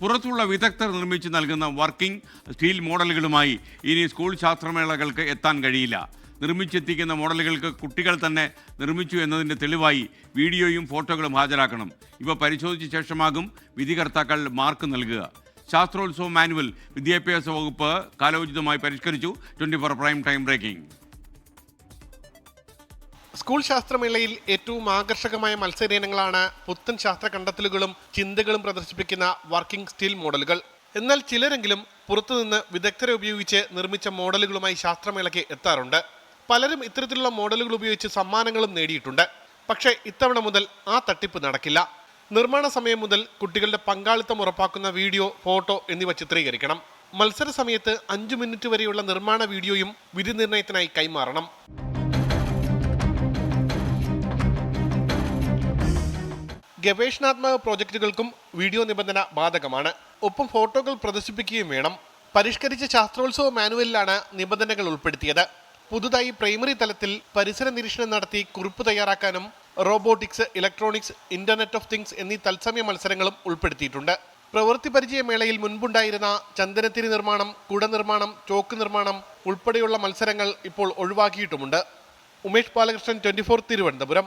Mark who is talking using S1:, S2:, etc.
S1: പുറത്തുള്ള വിദഗ്ധർ നിർമ്മിച്ച് നൽകുന്ന വർക്കിംഗ് സ്റ്റീൽ മോഡലുകളുമായി ഇനി സ്കൂൾ ശാസ്ത്രമേളകൾക്ക് എത്താൻ കഴിയില്ല. നിർമ്മിച്ചെത്തിക്കുന്ന മോഡലുകൾക്ക് കുട്ടികൾ തന്നെ നിർമ്മിച്ചു എന്നതിന്റെ തെളിവായി വീഡിയോയും ഫോട്ടോകളും ഹാജരാക്കണം. ഇവ പരിശോധിച്ച ശേഷമാകും വിധികർത്താക്കൾ മാർക്ക് നൽകുക. ശാസ്ത്രോത്സവ മാനുവൽ വിദ്യാഭ്യാസ വകുപ്പ് കാലോചിതമായി പരിഷ്കരിച്ചു. Twenty four prime time breaking.
S2: School ശാസ്ത്രമേളയിൽ ഏറ്റവും ആകർഷകമായ മത്സര ഇനങ്ങളാണ് പുത്തൻ ശാസ്ത്ര കണ്ടെത്തലുകളും ചിന്തകളും പ്രദർശിപ്പിക്കുന്ന വർക്കിംഗ് സ്റ്റീൽ മോഡലുകൾ. എന്നാൽ ചിലരെങ്കിലും പുറത്തുനിന്ന് വിദഗ്ധരെ ഉപയോഗിച്ച് നിർമ്മിച്ച മോഡലുകളുമായി ശാസ്ത്രമേളയ്ക്ക് എത്താറുണ്ട്. പലരും ഇത്തരത്തിലുള്ള മോഡലുകൾ ഉപയോഗിച്ച് സമ്മാനങ്ങളും നേടിയിട്ടുണ്ട്. പക്ഷേ ഇത്തവണ മുതൽ ആ തട്ടിപ്പ് നടക്കില്ല. നിർമ്മാണ സമയം മുതൽ കുട്ടികളുടെ പങ്കാളിത്തം ഉറപ്പാക്കുന്ന വീഡിയോ ഫോട്ടോ എന്നിവ ചിത്രീകരിക്കണം. മത്സര സമയത്ത് അഞ്ചു മിനിറ്റ് വരെയുള്ള നിർമ്മാണ വീഡിയോയും വിധി നിർണയത്തിനായി കൈമാറണം. ഗവേഷണാത്മക പ്രോജക്റ്റുകൾക്കും വീഡിയോ നിബന്ധന ബാധകമാണ്. ഒപ്പം ഫോട്ടോകൾ പ്രദർശിപ്പിക്കുകയും വേണം. പരിഷ്കരിച്ച ശാസ്ത്രോത്സവ മാനുവലിലാണ് നിബന്ധനകൾ ഉൾപ്പെടുത്തിയത്. പുതുതായി പ്രൈമറി തലത്തിൽ പരിസര നിരീക്ഷണം നടത്തി കുറിപ്പ് തയ്യാറാക്കാനും robotics electronics internet of things എന്നീ തത്സമയ മത്സരങ്ങളും ഉൾപ്പെടുത്തിയിട്ടുണ്ട്. പ്രവൃത്തി പരിചയ മേളയിൽ മുൻപുണ്ടായിരുന്ന ചന്ദനത്തിരി നിർമ്മാണം കുട നിർമ്മാണം ചോക്ക് നിർമ്മാണം ഉൾപ്പെടെയുള്ള മത്സരങ്ങൾ ഇപ്പോൾ ഒഴിവാക്കിയിട്ടുമുണ്ട്. ഉമേഷ് ബാലകൃഷ്ണൻ ട്വന്റി തിരുവനന്തപുരം.